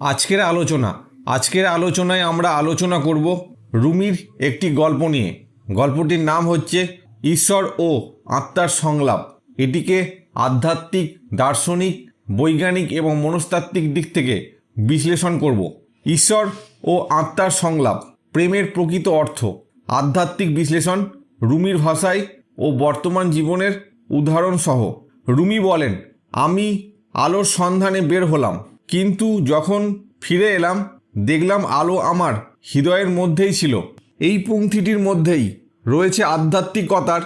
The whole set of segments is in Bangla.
আজকের আলোচনা। আজকের আলোচনায় আমরা আলোচনা করব রুমির একটি গল্প নিয়ে। গল্পটির নাম হচ্ছে ঈশ্বর ও আত্মার সংলাপ। এটিকে আধ্যাত্মিক, দার্শনিক, বৈজ্ঞানিক এবং মনস্তাত্ত্বিক দিক থেকে বিশ্লেষণ করব। ঈশ্বর ও আত্মার সংলাপ, প্রেমের প্রকৃত অর্থ। আধ্যাত্মিক বিশ্লেষণ, রুমির ভাষায় ও বর্তমান জীবনের উদাহরণ সহ রুমি বলেন, আমি আলোর সন্ধানে বের হলাম। কিন্তু যখন ফিরে এলাম, দেখলাম আলো আমার হৃদয়ের মধ্যেই ছিল। এই পংক্তিটির মধ্যেই রয়েছে আধ্যাত্মিকতার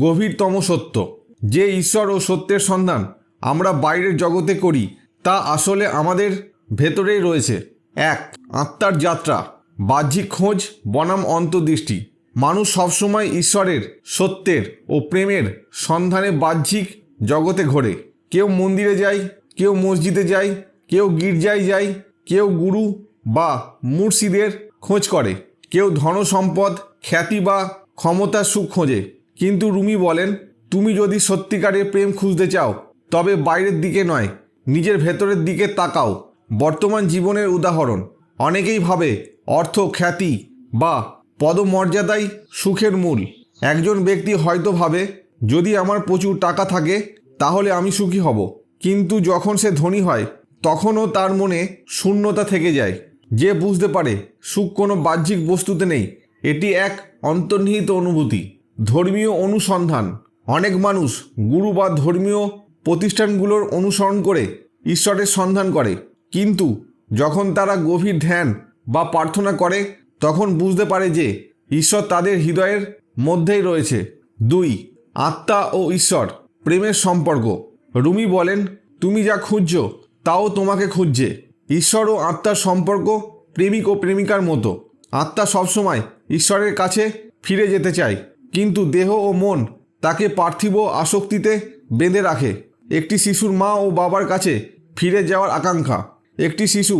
গভীরতম সত্য। যে ঈশ্বর ও সত্যের সন্ধান আমরা বাইরের জগতে করি, তা আসলে আমাদের ভেতরেই রয়েছে। এক, আত্মার যাত্রা, বাহ্যিক খোঁজ, বনাম অন্তর্দৃষ্টি। মানুষ সবসময় ঈশ্বরের, সত্যের ও প্রেমের সন্ধানে বাহ্যিক জগতে ঘোরে। কেউ মন্দিরে যায়, কেউ মসজিদে যায় কেউ গির্জায় যায় কেউ গুরু বা মুর্শিদের খোঁজ করে। কেউ ধনসম্পদ, খ্যাতি বা ক্ষমতার সুখ খোঁজে। কিন্তু রুমি বলেন, তুমি যদি সত্যিকারের প্রেম খুঁজতে চাও, তবে বাইরের দিকে নয়, নিজের ভেতরের দিকে তাকাও। বর্তমান জীবনের উদাহরণ, অনেকেই ভাবে অর্থ, খ্যাতি বা পদমর্যাদাই সুখের মূল। একজন ব্যক্তি হয়তো ভাবে, যদি আমার প্রচুর টাকা থাকে, তাহলে আমি সুখী হব। কিন্তু যখন সে ধনী হয় তখনও তার মনে শূন্যতা থেকে যায়। যে বুঝতে পারে সুখ কোনো বাহ্যিক বস্তুতে নেই, এটি এক অন্তর্নিহিত অনুভূতি, ধর্মীয় অনুসন্ধান। অনেক মানুষ গুরু বা ধর্মীয় প্রতিষ্ঠানগুলোর অনুসরণ করে ঈশ্বরের সন্ধান করে। কিন্তু যখন তারা গভীর ধ্যান বা প্রার্থনা করে, তখন বুঝতে পারে যে ঈশ্বর তাদের হৃদয়ের মধ্যেই রয়েছে। দুই, আত্মা ও ঈশ্বর, প্রেমের সম্পর্ক। রুমি বলেন, তুমি যা খুঁজছো তাও তোমাকে খুঁজছে। ঈশ্বর ও আত্মার সম্পর্ক প্রেমিক ও প্রেমিকার মতো। আত্মা সবসময় ঈশ্বরের কাছে ফিরে যেতে চায়, কিন্তু দেহ ও মন তাকে পার্থিব আসক্তিতে বেঁধে রাখে। একটি শিশুর মা ও বাবার কাছে ফিরে যাওয়ার আকাঙ্ক্ষা। একটি শিশু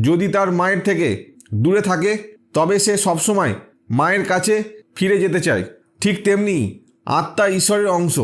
যদি তার মায়ের থেকে দূরে থাকে, তবে সে সবসময় মায়ের কাছে ফিরে যেতে চায়। ঠিক তেমনি আত্মা ঈশ্বরের অংশ,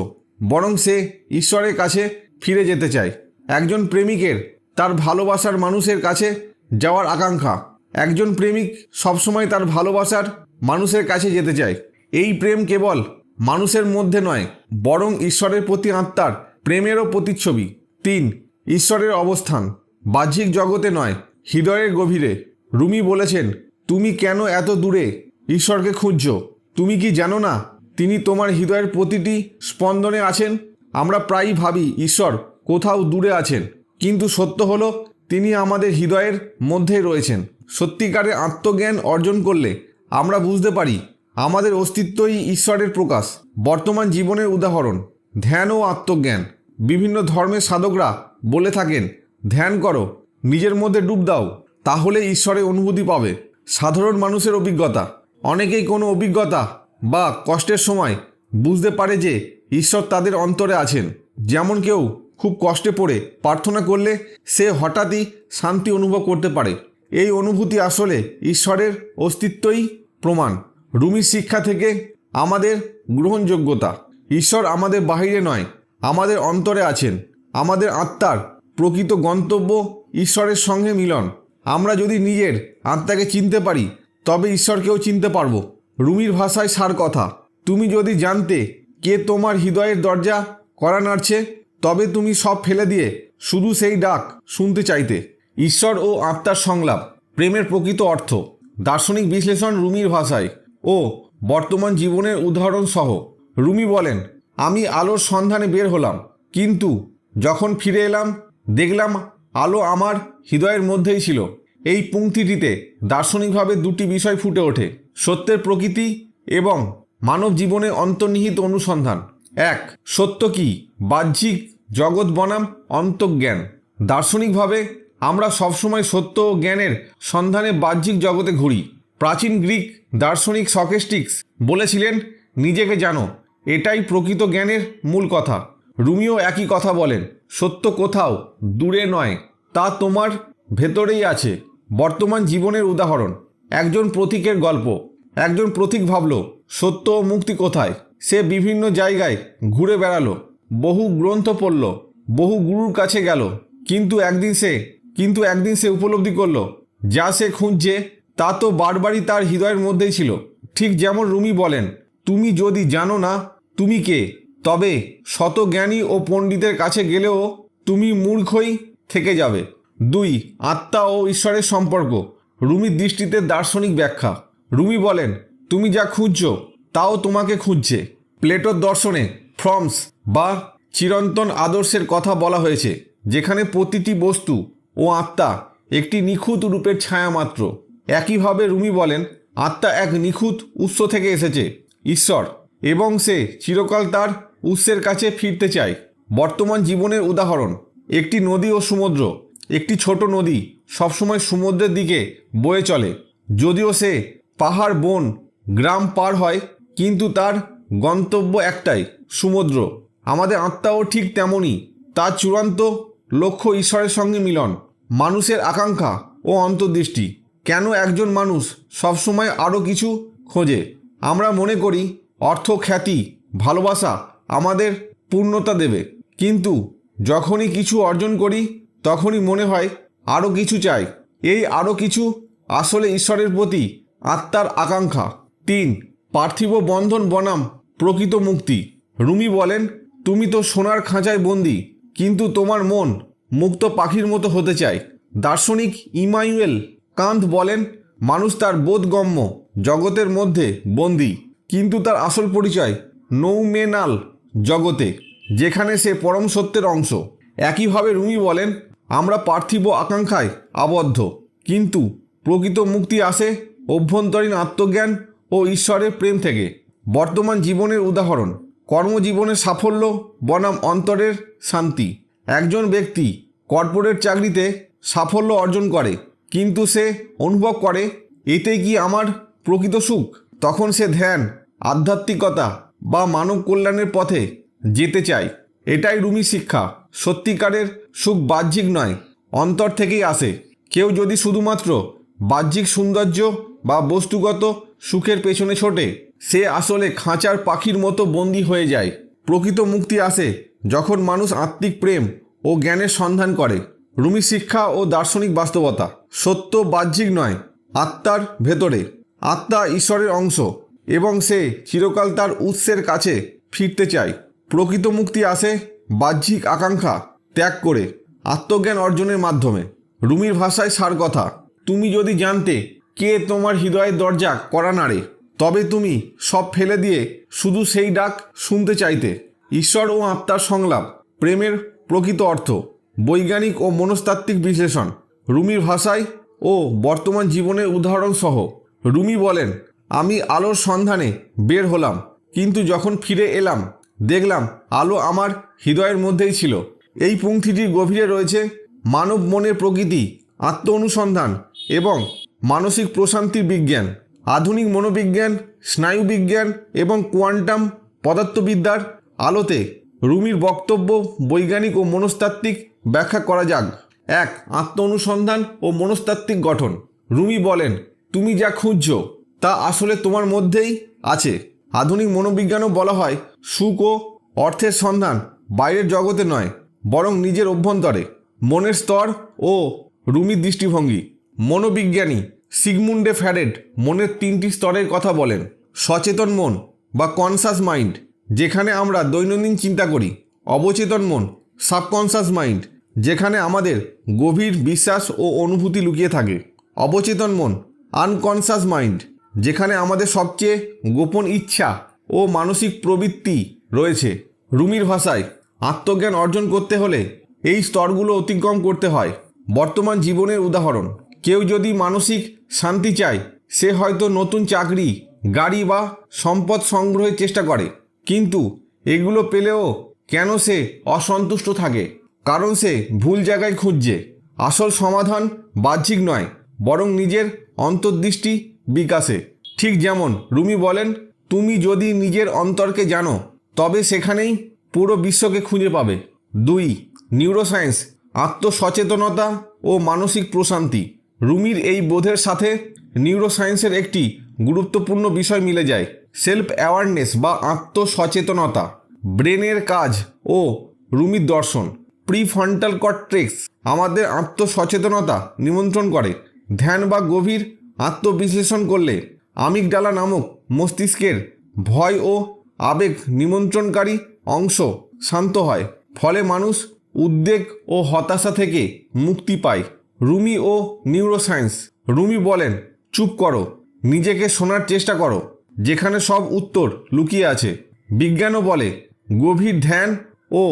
বরং সে ঈশ্বরের কাছে ফিরে যেতে চায়। একজন প্রেমিকের, তার ভালোবাসার মানুষের কাছে যাওয়ার আকাঙ্ক্ষা। একজন প্রেমিক সবসময় তার ভালোবাসার মানুষের কাছে যেতে চায়। এই প্রেম কেবল মানুষের মধ্যে নয়, বরং ঈশ্বরের প্রতি আত্মার প্রেমেরও প্রতিচ্ছবি। তিন, ঈশ্বরের অবস্থান। বাহ্যিক জগতে নয়, হৃদয়ের গভীরে। রুমি বলেছেন, তুমি কেন এত দূরে ঈশ্বরকে খুঁজছো? তুমি কি জানো না, তিনি তোমার হৃদয়ের প্রতিটি স্পন্দনে আছেন? আমরা প্রায়ই ভাবি, ঈশ্বর কোথাও দূরে আছেন। কিন্তু সত্য হলো, তিনি আমাদের হৃদয়ের মধ্যেই রয়েছেন। সত্যিকারের আত্মজ্ঞান অর্জন করলে আমরা বুঝতে পারি, আমাদের অস্তিত্বই ঈশ্বরের প্রকাশ। বর্তমান জীবনের উদাহরণ, ধ্যান ও আত্মজ্ঞান। বিভিন্ন ধর্মের সাধকরা বলে থাকেন, ধ্যান করো, নিজের মধ্যে ডুব দাও তাহলে ঈশ্বরের অনুভূতি পাবে। সাধারণ মানুষের অভিজ্ঞতা, অনেকেই কোনো অভিজ্ঞতা বা কষ্টের সময় বুঝতে পারে যে ঈশ্বর তাদের অন্তরে আছেন। যেমন কেউ খুব কষ্টে পড়ে প্রার্থনা করলে সে হঠাৎই শান্তি অনুভব করতে পারে। এই অনুভূতি আসলে ঈশ্বরের অস্তিত্বই প্রমাণ। রুমির শিক্ষা থেকে আমাদের গ্রহণযোগ্যতা। ঈশ্বর আমাদের বাহিরে নয়, আমাদের অন্তরে আছেন। আমাদের আত্মার প্রকৃত গন্তব্য ঈশ্বরের সঙ্গে মিলন। আমরা যদি নিজের আত্মাকে চিনতে পারি, তবে ঈশ্বরকেও চিনতে পারব। রুমির ভাষায় সার কথা, তুমি যদি জানতে কে তোমার হৃদয়ের দরজা করা নাড়ছে তবে তুমি সব ফেলে দিয়ে শুধু সেই ডাক শুনতে চাইতে। ঈশ্বর ও আত্মার সংলাপ, প্রেমের প্রকৃত অর্থ। দার্শনিক বিশ্লেষণ রুমির ভাষায়। ও, বর্তমান জীবনের উদাহরণ সহ। রুমি বলেন, আমি আলোর সন্ধানে বের হলাম। কিন্তু যখন ফিরে এলাম, দেখলাম আলো আমার হৃদয়ের মধ্যেই ছিল। এই পংক্তিটিতে দার্শনিকভাবে দুটি বিষয় ফুটে ওঠে, সত্যের প্রকৃতি এবং মানব জীবনে অন্তর্নিহিত অনুসন্ধান। এক, সত্য কি? বাহ্যিক জগৎ বনাম অন্তজ্ঞান। দার্শনিকভাবে আমরা সবসময় সত্য ও জ্ঞানের সন্ধানে বাহ্যিক জগতে ঘুরি। প্রাচীন গ্রিক দার্শনিক সকেস্টিক্স বলেছিলেন, নিজেকে জানো, এটাই প্রকৃত জ্ঞানের মূল কথা। রুমিও একই কথা বলেন, সত্য কোথাও দূরে নয়, তা তোমার ভেতরেই আছে। বর্তমান জীবনের উদাহরণ, একজন প্রতীকের গল্প। একজন প্রতীক ভাবল, সত্য ও মুক্তি কোথায়? সে বিভিন্ন জায়গায় ঘুরে বেড়ালো। বহু গ্রন্থ পড়ল, বহু গুরুর কাছে গেল, কিন্তু একদিন সে, কিন্তু একদিন সে উপলব্ধি করল, যা সে খুঁজছে, তা তো বারবারই তার হৃদয়ের মধ্যেই ছিল। ঠিক যেমন রুমি বলেন, তুমি যদি জানো না, তুমি কে? তবে শত জ্ঞানী ও পণ্ডিতের কাছে গেলেও তুমি মূর্খই থেকে যাবে। দুই, আত্মা ও ঈশ্বরের সম্পর্ক। রুমির দৃষ্টিতে দার্শনিক ব্যাখ্যা। রুমি বলেন, তুমি যা খুঁজছো, তাও তোমাকে খুঁজছে। প্লেটোর দর্শনে, ফ্রমস বা চিরন্তন আদর্শের কথা বলা হয়েছে, যেখানে প্রতিটি বস্তু ও আত্মা একটি নিখুঁত রূপের ছায়া মাত্র। একইভাবে রুমি বলেন, আত্মা এক নিখুঁত উৎস থেকে এসেছে, ঈশ্বর, এবং সে চিরকাল তার উৎসের কাছে ফিরতে চায়। বর্তমান জীবনের উদাহরণ, একটি নদী ও সমুদ্র। একটি ছোট নদী সবসময় সমুদ্রের দিকে বয়ে চলে, যদিও সে পাহাড়, বন, গ্রাম পার হয়, কিন্তু তার গন্তব্য একটাই, সমুদ্র। আমাদের আত্মাও ঠিক তেমনই। তার চূড়ান্ত লক্ষ্য ঈশ্বরের সঙ্গে মিলন, মানুষের আকাঙ্ক্ষা ও অন্তর্দৃষ্টি। কেন একজন মানুষ সবসময় আরও কিছু খোঁজে? আমরা মনে করি অর্থ খ্যাতি, ভালোবাসা আমাদের পূর্ণতা দেবে। কিন্তু যখনই কিছু অর্জন করি, তখনই মনে হয় আরও কিছু চাই। এই আরও কিছু আসলে ঈশ্বরের প্রতি আত্মার আকাঙ্ক্ষা। তিন, পার্থিব বন্ধন বনাম প্রকৃত মুক্তি। রুমি বলেন তুমি তো সোনার খাঁচায় বন্দি, কিন্তু তোমার মন মুক্ত পাখির মতো হতে চায়। দার্শনিক ইমানুয়েল কান্ত বলেন, মানুষ তার বোধগম্য জগতের মধ্যে বন্দি, কিন্তু তার আসল পরিচয় নৌমেনাল জগতে, যেখানে সে পরম সত্যের অংশ। একইভাবে রুমি বলেন, আমরা পার্থিব আকাঙ্ক্ষায় আবদ্ধ, কিন্তু প্রকৃত মুক্তি আসে অভ্যন্তরীণ আত্মজ্ঞান ও ঈশ্বরের প্রেম থেকে। বর্তমান জীবনের উদাহরণ কর্মজীবনের সাফল্য, বনাম অন্তরের শান্তি। একজন ব্যক্তি কর্পোরেট চাকরিতে সাফল্য অর্জন করে, কিন্তু সে অনুভব করে এতেই কি আমার প্রকৃত সুখ? তখন সে ধ্যান, আধ্যাত্মিকতা বা মানব কল্যাণের পথে যেতে চায়। এটাই রুমি শিক্ষা। সত্যিকারের সুখ বাহ্যিক নয়, অন্তর থেকেই আসে। কেউ যদি শুধুমাত্র বাহ্যিক সৌন্দর্য বা বস্তুগত সুখের পেছনে ছোটে সে আসলে খাঁচার পাখির মতো বন্দী হয়ে যায়। প্রকৃত মুক্তি আসে যখন মানুষ আত্মিক প্রেম ও জ্ঞানের সন্ধান করে। রুমি শিক্ষা ও দার্শনিক বাস্তবতা। সত্য বাহ্যিক নয়, আত্মার ভেতরে। আত্মা ঈশ্বরের অংশ এবং সে চিরকাল তার উৎসের কাছে ফিরতে চায়। প্রকৃত মুক্তি আসে বাহ্যিক আকাঙ্ক্ষা ত্যাগ করে, আত্মজ্ঞান অর্জনের মাধ্যমে। রুমির ভাষায় সার কথা তুমি যদি জানতে কে তোমার হৃদয়ের দরজা করা নাড়ে তবে তুমি সব ফেলে দিয়ে শুধু সেই ডাক শুনতে চাইতে। ঈশ্বর ও আত্মার সংলাপ, প্রেমের প্রকৃত অর্থ, বৈজ্ঞানিক ও মনস্তাত্ত্বিক বিশ্লেষণ। রুমির ভাষায় ও বর্তমান জীবনের উদাহরণ সহ রুমি বলেন, আমি আলোর সন্ধানে বের হলাম, কিন্তু যখন ফিরে এলাম, দেখলাম আলো আমার হৃদয়ের মধ্যেই ছিল। এই পংক্তিটির গভীরে রয়েছে মানব মনের প্রকৃতি আত্ম অনুসন্ধান এবং মানসিক প্রশান্তির বিজ্ঞান। আধুনিক মনোবিজ্ঞান, স্নায়ুবিজ্ঞান এবং কোয়ান্টাম পদার্থবিদ্যার আলোতে রুমির বক্তব্য, বৈজ্ঞানিক ও মনস্তাত্ত্বিক ব্যাখ্যা করা যাক। এক আত্ম অনুসন্ধান ও মনস্তাত্ত্বিক গঠন। রুমি বলেন, তুমি যা খুঁজছ, তা আসলে তোমার মধ্যেই আছে। আধুনিক মনোবিজ্ঞানও বলা হয়, সুখ ও অর্থের সন্ধান বাইরের জগতে নয়, বরং নিজের অভ্যন্তরে। মনের স্তর ও রুমির দৃষ্টিভঙ্গি। মনোবিজ্ঞানী সিগমুন্ডে ফ্যারেড মনের তিনটি স্তরের কথা বলেন। সচেতন মন বা কনসাস মাইন্ড যেখানে আমরা দৈনন্দিন চিন্তা করি। অবচেতন মন সাবকনসাস মাইন্ড যেখানে আমাদের গভীর বিশ্বাস ও অনুভূতি লুকিয়ে থাকে। অবচেতন মন আনকনসাস মাইন্ড যেখানে আমাদের সবচেয়ে গোপন ইচ্ছা ও মানসিক প্রবৃত্তি রয়েছে। রুমির ভাষায়, আত্মজ্ঞান অর্জন করতে হলে এই স্তরগুলো অতিক্রম করতে হয়। বর্তমান জীবনের উদাহরণ। কেউ যদি মানসিক শান্তি চায়, সে হয়তো নতুন চাকরি, গাড়ি বা সম্পদ সংগ্রহের চেষ্টা করে। কিন্তু এগুলো পেলেও কেন সে অসন্তুষ্ট থাকে? কারণ সে ভুল জায়গায় খুঁজছে। আসল সমাধান বাহ্যিক নয়, বরং নিজের অন্তর্দৃষ্টি বিকাশে। ঠিক যেমন রুমি বলেন, তুমি যদি নিজের অন্তরকে জানো, তবে সেখানেই পুরো বিশ্বকে খুঁজে পাবে। দুই, নিউরোসায়েন্স, আত্মসচেতনতা ও মানসিক প্রশান্তি। রুমির এই বোধের সাথে নিউরোসায়েন্সের একটি গুরুত্বপূর্ণ বিষয় মিলে যায় সেলফ অ্যাওয়ারনেস বা আত্মসচেতনতা, ব্রেনের কাজ ও রুমির দর্শন। প্রিফ্রন্টাল কর্টেক্স আমাদের আত্মসচেতনতা নিমন্ত্রণ করে, ধ্যান বা গভীর আত্মবিশ্লেষণ করলে আমিগডালা নামক মস্তিষ্কের ভয় ও আবেগ নিমন্ত্রণকারী অংশ শান্ত হয়, ফলে মানুষ উদ্বেগ ও হতাশা থেকে মুক্তি পায়। রুমি ও নিউরোসায়েন্স রুমি বলেন, চুপ করো, নিজেকে শোনার চেষ্টা করো, যেখানে সব উত্তর লুকিয়ে আছে। বিজ্ঞানও বলে, গভীর ধ্যান ও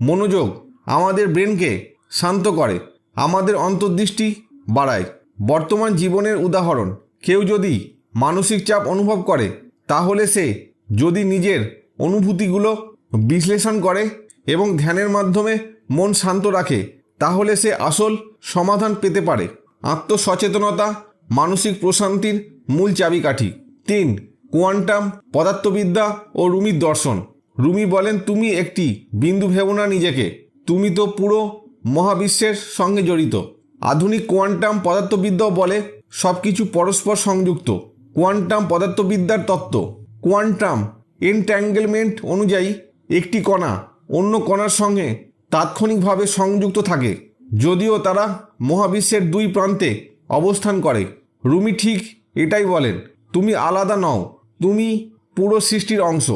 মনোযোগ আমাদের ব্রেনকে শান্ত করে, আমাদের অন্তর্দৃষ্টি বাড়ায়। বর্তমান জীবনের উদাহরণ, কেউ যদি মানসিক চাপ অনুভব করে, তাহলে সে যদি নিজের অনুভূতিগুলো বিশ্লেষণ করে এবং ধ্যানের মাধ্যমে মন শান্ত রাখে তাহলে সে আসল সমাধান পেতে পারে। আত্মসচেতনতা, মানসিক প্রশান্তির মূল চাবিকাঠি। তিন, কোয়ান্টাম পদার্থবিদ্যা ও রুমির দর্শন। রুমি বলেন, তুমি একটি বিন্দু ভেবো না নিজেকে। তুমি তো পুরো মহাবিশ্বের সঙ্গে জড়িত। আধুনিক কোয়ান্টাম পদার্থবিদ্যাও বলে সব কিছু পরস্পর সংযুক্ত। কোয়ান্টাম পদার্থবিদ্যার তত্ত্ব। কোয়ান্টাম এনট্যাঙ্গেলমেন্ট অনুযায়ী একটি কণা অন্য কণার সঙ্গে তাৎক্ষণিকভাবে সংযুক্ত থাকে, যদিও তারা মহাবিশ্বের দুই প্রান্তে অবস্থান করে। রুমি ঠিক এটাই বলেন, তুমি আলাদা নও, তুমি পুরো সৃষ্টির অংশ।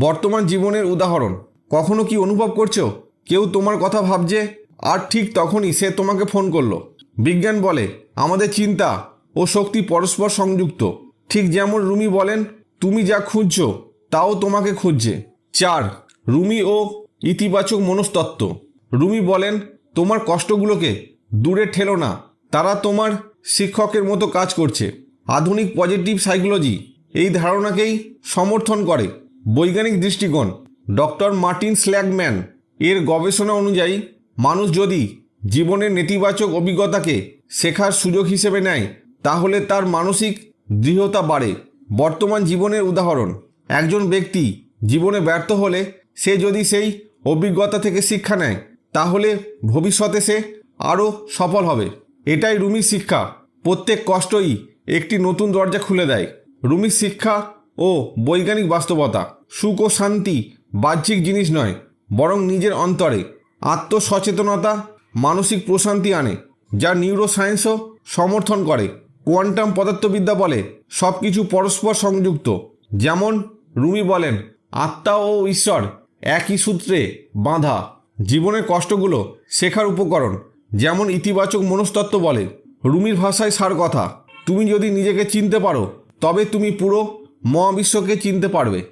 বর্তমান জীবনের উদাহরণ। কখনো কি অনুভব করছ? কেউ তোমার কথা ভাবছে, আর ঠিক তখনই সে তোমাকে ফোন করল। বিজ্ঞান বলে, আমাদের চিন্তা ও শক্তি পরস্পর সংযুক্ত। ঠিক যেমন রুমি বলেন, তুমি যা খুঁজছো, তাও তোমাকে খুঁজছে। চার, রুমি ও ইতিবাচক মনস্তত্ত্ব। রুমি বলেন, তোমার কষ্টগুলোকে দূরে ঠেলো না। তারা তোমার শিক্ষকের মতো কাজ করছে। আধুনিক পজিটিভ সাইকোলজি এই ধারণাকেই সমর্থন করে। বৈজ্ঞানিক দৃষ্টিকোণ, ডক্টর মার্টিন স্ল্যাগম্যান এর গবেষণা অনুযায়ী, মানুষ যদি জীবনের নেতিবাচক অভিজ্ঞতাকে শেখার সুযোগ হিসেবে নেয়, তাহলে তার মানসিক দৃঢ়তা বাড়ে। বর্তমান জীবনের উদাহরণ, একজন ব্যক্তি জীবনে ব্যর্থ হলে সে যদি সেই অভিজ্ঞতা থেকে শিক্ষা নেয়, তাহলে ভবিষ্যতে সে আরও সফল হবে। এটাই রুমির শিক্ষা। প্রত্যেক কষ্টই একটি নতুন দরজা খুলে দেয়। রুমির শিক্ষা ও বৈজ্ঞানিক বাস্তবতা সুখ ও শান্তি বাহ্যিক জিনিস নয়, বরং নিজের অন্তরে আত্মসচেতনতা, মানসিক প্রশান্তি আনে, যা নিউরোসায়েন্সও সমর্থন করে। কোয়ান্টাম পদার্থবিদ্যা বলে সব কিছু পরস্পর সংযুক্ত। যেমন রুমি বলেন, আত্মা ও ঈশ্বর একই সূত্রে বাঁধা জীবনের কষ্টগুলো শেখার উপকরণ, যেমন ইতিবাচক মনস্তত্ত্ব বলে। রুমির ভাষায় সার কথা, তুমি যদি নিজেকে চিনতে পারো, তবে তুমি পুরো মহাবিশ্বকে চিনতে পারবে।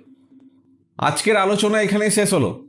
আজকের আলোচনা এখানেই শেষ হলো।